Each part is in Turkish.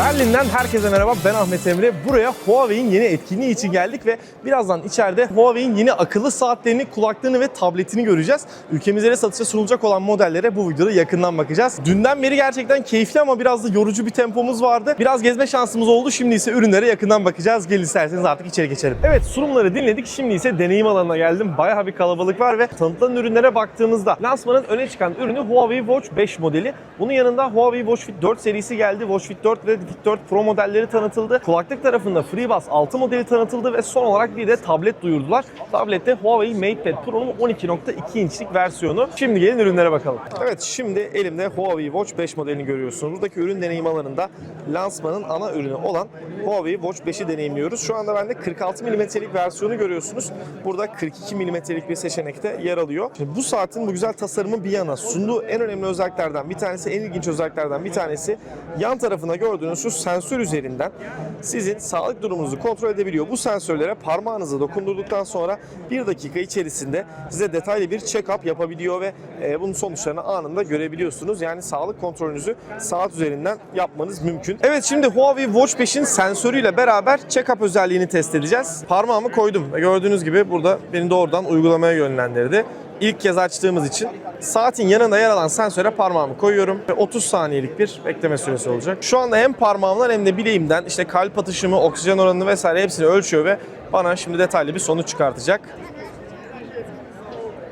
Berlin'den herkese merhaba. Ben Ahmet Emre. Buraya Huawei'in yeni etkinliği için geldik ve birazdan içeride Huawei'in yeni akıllı saatlerini, kulaklığını ve tabletini göreceğiz. Ülkemizde de satışa sunulacak olan modellere bu videoda yakından bakacağız. Dünden beri gerçekten keyifli ama biraz da yorucu bir tempomuz vardı. Biraz gezme şansımız oldu. Şimdi ise ürünlere yakından bakacağız. Gelin isterseniz artık içeri geçelim. Evet sunumları dinledik. Şimdi ise deneyim alanına geldim. Bayağı bir kalabalık var ve tanıtılan ürünlere baktığımızda lansmanın öne çıkan ürünü Huawei Watch 5 modeli. Bunun yanında Huawei Watch Fit 4 serisi geldi. Watch Fit 4 ve Fit 4 Pro modelleri tanıtıldı. Kulaklık tarafında FreeBuds 6 modeli tanıtıldı ve son olarak bir de tablet duyurdular. Tablette Huawei MatePad Pro'nun 12.2 inçlik versiyonu. Şimdi gelin ürünlere bakalım. Evet şimdi elimde Huawei Watch 5 modelini görüyorsunuz. Buradaki ürün deneyim alanında lansmanın ana ürünü olan Huawei Watch 5'i deneyimliyoruz. Şu anda bende 46 mm'lik versiyonu görüyorsunuz. Burada 42 mm'lik bir seçenekte yer alıyor. Şimdi bu saatin bu güzel tasarımı bir yana sunduğu en önemli özelliklerden bir tanesi, en ilginç özelliklerden bir tanesi yan tarafında gördüğünüz şu sensör üzerinden sizin sağlık durumunuzu kontrol edebiliyor. Bu sensörlere parmağınızı dokundurduktan sonra bir dakika içerisinde size detaylı bir check-up yapabiliyor ve e, bunun sonuçlarını anında görebiliyorsunuz. Yani sağlık kontrolünüzü saat üzerinden yapmanız mümkün. Evet şimdi Huawei Watch 5'in sensörüyle beraber check-up özelliğini test edeceğiz. Parmağımı koydum gördüğünüz gibi burada beni doğrudan uygulamaya yönlendirdi. İlk kez açtığımız için saatin yanında yer alan sensöre parmağımı koyuyorum ve 30 saniyelik bir bekleme süresi olacak. Şu anda hem parmağımdan hem de bileğimden işte kalp atışımı, oksijen oranını vesaire hepsini ölçüyor ve bana şimdi detaylı bir sonuç çıkartacak.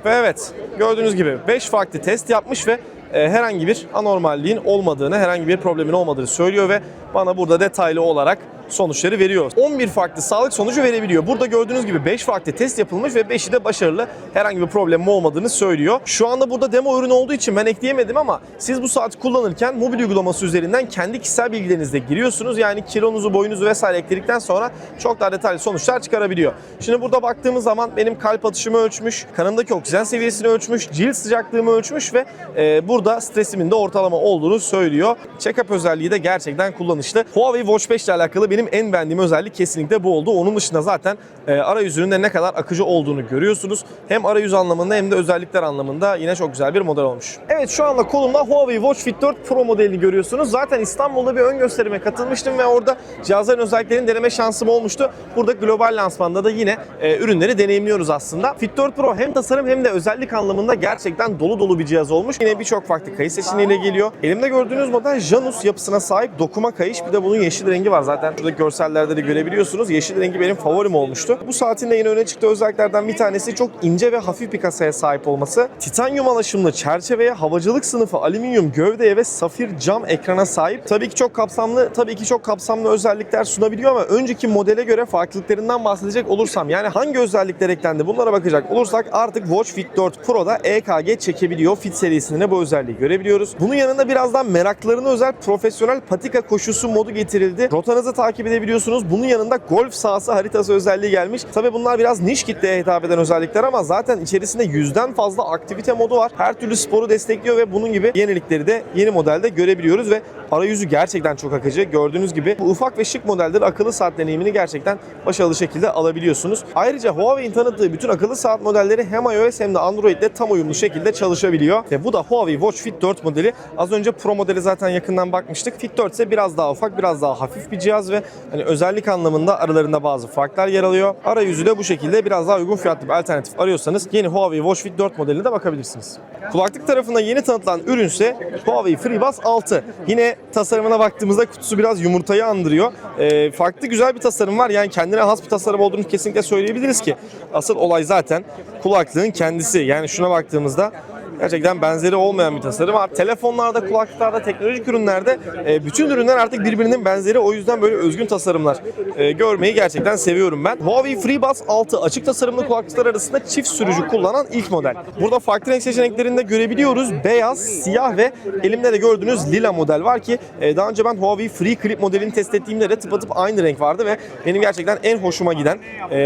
Ve evet gördüğünüz gibi 5 farklı test yapmış ve e, herhangi bir anormalliğin olmadığını, herhangi bir problemin olmadığını söylüyor ve bana burada detaylı olarak sonuçları veriyor. 11 farklı sağlık sonucu verebiliyor. Burada gördüğünüz gibi 5 farklı test yapılmış ve 5'i de başarılı. Herhangi bir problem olmadığını söylüyor. Şu anda burada demo ürün olduğu için ben ekleyemedim ama siz bu saati kullanırken mobil uygulaması üzerinden kendi kişisel bilgilerinizle giriyorsunuz. Yani kilonuzu, boyunuzu vesaire ekledikten sonra çok daha detaylı sonuçlar çıkarabiliyor. Şimdi burada baktığımız zaman benim kalp atışımı ölçmüş, kanımdaki oksijen seviyesini ölçmüş, cilt sıcaklığımı ölçmüş ve e, burada stresimin de ortalama olduğunu söylüyor. Check-up özelliği de gerçekten kullanışlı. Huawei Watch 5 ile alakalı benim en beğendiğim özellik kesinlikle bu oldu. Onun dışında zaten e, arayüzünün de ne kadar akıcı olduğunu görüyorsunuz. Hem arayüz anlamında hem de özellikler anlamında yine çok güzel bir model olmuş. Evet şu anda kolumda Huawei Watch Fit 4 Pro modelini görüyorsunuz. Zaten İstanbul'da bir ön gösterime katılmıştım ve orada cihazların özelliklerini deneme şansım olmuştu. Burada global lansmanda da yine e, ürünleri deneyimliyoruz aslında. Fit 4 Pro hem tasarım hem de özellik anlamında gerçekten dolu dolu bir cihaz olmuş. Yine birçok farklı kayış seçeneğiyle geliyor. Elimde gördüğünüz model Janus yapısına sahip dokuma kayış. Bir de bunun yeşil rengi var. Zaten şurada görsellerde de görebiliyorsunuz. Yeşil rengi benim favorim olmuştu. Bu saatin de yine öne çıktığı özelliklerden bir tanesi çok ince ve hafif bir kasaya sahip olması. Titanyum alaşımlı çerçeveye, havacılık sınıfı alüminyum gövdeye ve safir cam ekrana sahip. Tabii ki çok kapsamlı, tabii ki çok kapsamlı özellikler sunabiliyor ama önceki modele göre farklılıklarından bahsedecek olursam yani hangi özellikler eklendi bunlara bakacak olursak artık Watch Fit 4 Pro'da EKG çekebiliyor. Fit serisinde bu özelliği görebiliyoruz. Bunun yanında birazdan meraklarına özel profesyonel patika koşusu modu getirildi. Rotanızı takip edebiliyorsunuz. Bunun yanında golf sahası haritası özelliği gelmiş. Tabii bunlar biraz niş kitleye hitap eden özellikler ama zaten içerisinde yüzden fazla aktivite modu var. Her türlü sporu destekliyor ve bunun gibi yenilikleri de yeni modelde görebiliyoruz ve arayüzü gerçekten çok akıcı. Gördüğünüz gibi bu ufak ve şık modelleri akıllı saat deneyimini gerçekten başarılı şekilde alabiliyorsunuz. Ayrıca Huawei'in tanıttığı bütün akıllı saat modelleri hem iOS hem de Android ile tam uyumlu şekilde çalışabiliyor. Ve bu da Huawei Watch Fit 4 modeli. Az önce Pro modeli zaten yakından bakmıştık. Fit 4 ise biraz daha ufak, biraz daha hafif bir cihaz ve hani özellik anlamında aralarında bazı farklar yer alıyor. Arayüzü de bu şekilde biraz daha uygun fiyatlı bir alternatif arıyorsanız yeni Huawei Watch Fit 4 modeline de bakabilirsiniz. Kulaklık tarafında yeni tanıtılan ürünse Huawei FreeBuds 6. Yine tasarımına baktığımızda kutusu biraz yumurtayı andırıyor. Ee, farklı güzel bir tasarım var. Yani kendine has bir tasarım olduğunu kesinlikle söyleyebiliriz ki. Asıl olay zaten kulaklığın kendisi. Yani şuna baktığımızda Gerçekten benzeri olmayan bir tasarım var. Telefonlarda, kulaklıklarda, teknolojik ürünlerde e, bütün ürünler artık birbirinin benzeri. O yüzden böyle özgün tasarımlar e, görmeyi gerçekten seviyorum ben. Huawei FreeBuds 6 açık tasarımlı kulaklıklar arasında çift sürücü kullanan ilk model. Burada farklı renk seçeneklerini de görebiliyoruz. Beyaz, siyah ve elimde de gördüğünüz lila model var ki e, daha önce ben Huawei Free Clip modelini test ettiğimde de tıpatıp aynı renk vardı ve benim gerçekten en hoşuma giden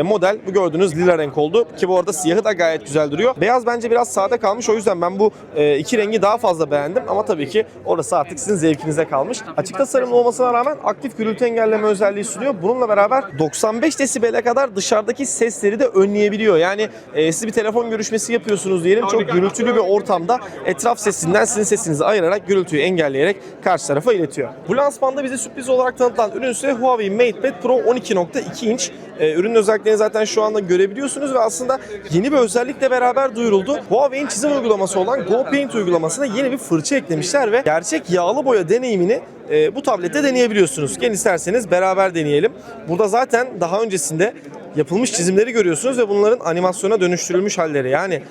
model bu gördüğünüz lila renk oldu. Ki bu arada siyahı da gayet güzel duruyor. Beyaz bence biraz sade kalmış o yüzden ben bu e, iki rengi daha fazla beğendim ama tabii ki orası artık sizin zevkinize kalmış. Açık tasarımlı olmasına rağmen aktif gürültü engelleme özelliği sunuyor. Bununla beraber 95 desibele kadar dışarıdaki sesleri de önleyebiliyor. Yani e, siz bir telefon görüşmesi yapıyorsunuz diyelim çok gürültülü bir ortamda etraf sesinden sizin sesinizi ayırarak gürültüyü engelleyerek karşı tarafa iletiyor. Bu lansmanda bize sürpriz olarak tanıtılan ürün ise Huawei MatePad Pro 12.2 inç. E, ürünün özelliklerini zaten şu anda görebiliyorsunuz ve aslında yeni bir özellikle beraber duyuruldu. Huawei'in çizim uygulaması olan Go Paint uygulamasına yeni bir fırça eklemişler ve gerçek yağlı boya deneyimini e, bu tablette deneyebiliyorsunuz. Gelin isterseniz beraber deneyelim. Burada zaten daha öncesinde yapılmış çizimleri görüyorsunuz ve bunların animasyona dönüştürülmüş halleri. Yani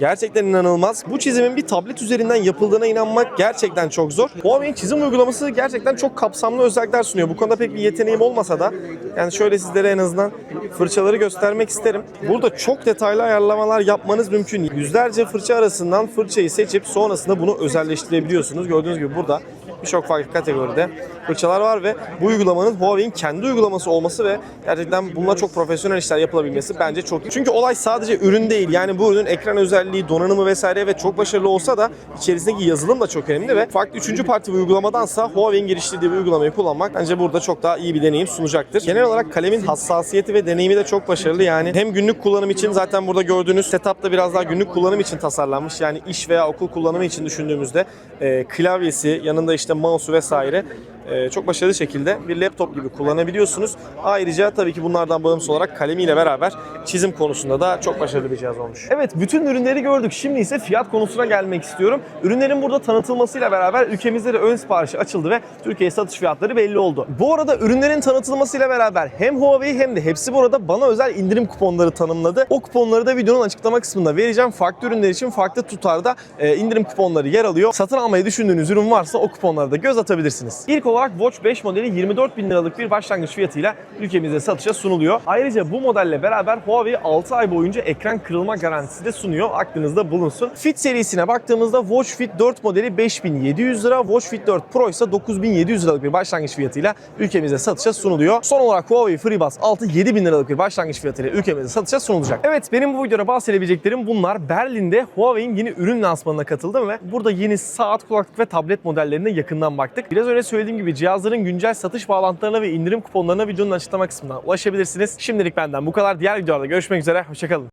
gerçekten inanılmaz. Bu çizimin bir tablet üzerinden yapıldığına inanmak gerçekten çok zor. Huawei'in çizim uygulaması gerçekten çok kapsamlı özellikler sunuyor. Bu konuda pek bir yeteneğim olmasa da yani şöyle sizlere en azından fırçaları göstermek isterim. Burada çok detaylı ayarlamalar yapmanız mümkün. Yüzlerce fırça arasından fırçayı seçip sonrasında bunu özelleştirebiliyorsunuz. Gördüğünüz gibi burada birçok farklı kategoride fırçalar var ve bu uygulamanın Huawei'in kendi uygulaması olması ve gerçekten bununla çok profesyonel işler yapılabilmesi bence çok iyi. Çünkü olay sadece ürün değil. Yani bu ürünün ekran özelliği, donanımı vesaire ve çok başarılı olsa da içerisindeki yazılım da çok önemli ve farklı üçüncü parti bir uygulamadansa Huawei'in geliştirdiği bir uygulamayı kullanmak bence burada çok daha iyi bir deneyim sunacaktır. Genel olarak kalemin hassasiyeti ve deneyimi de çok başarılı. Yani hem günlük kullanım için zaten burada gördüğünüz setup da biraz daha günlük kullanım için tasarlanmış. Yani iş veya okul kullanımı için düşündüğümüzde e, klavyesi, yanında işte mouse'u vesaire. e, çok başarılı şekilde bir laptop gibi kullanabiliyorsunuz. Ayrıca tabii ki bunlardan bağımsız olarak kalemiyle beraber çizim konusunda da çok başarılı bir cihaz olmuş. Evet bütün ürünleri gördük. Şimdi ise fiyat konusuna gelmek istiyorum. Ürünlerin burada tanıtılmasıyla beraber ülkemizde de ön siparişi açıldı ve Türkiye satış fiyatları belli oldu. Bu arada ürünlerin tanıtılmasıyla beraber hem Huawei hem de hepsi burada bana özel indirim kuponları tanımladı. O kuponları da videonun açıklama kısmında vereceğim. Farklı ürünler için farklı tutarda e, indirim kuponları yer alıyor. Satın almayı düşündüğünüz ürün varsa o kuponlara da göz atabilirsiniz. İlk olarak Watch 5 modeli 24 bin liralık bir başlangıç fiyatıyla ülkemizde satışa sunuluyor. Ayrıca bu modelle beraber Huawei 6 ay boyunca ekran kırılma garantisi de sunuyor. Aklınızda bulunsun. Fit serisine baktığımızda Watch Fit 4 modeli 5700 lira, Watch Fit 4 Pro ise 9700 liralık bir başlangıç fiyatıyla ülkemizde satışa sunuluyor. Son olarak Huawei FreeBuds 6 7000 liralık bir başlangıç fiyatıyla ülkemizde satışa sunulacak. Evet benim bu videoda bahsedebileceklerim bunlar. Berlin'de Huawei'in yeni ürün lansmanına katıldım ve burada yeni saat, kulaklık ve tablet modellerine yakından baktık. Biraz önce söylediğim gibi cihazların güncel satış bağlantılarına ve indirim kuponlarına videonun açıklama kısmından ulaşabilirsiniz. Şimdilik benden bu kadar. Diğer videolarda görüşmek üzere. Hoşçakalın.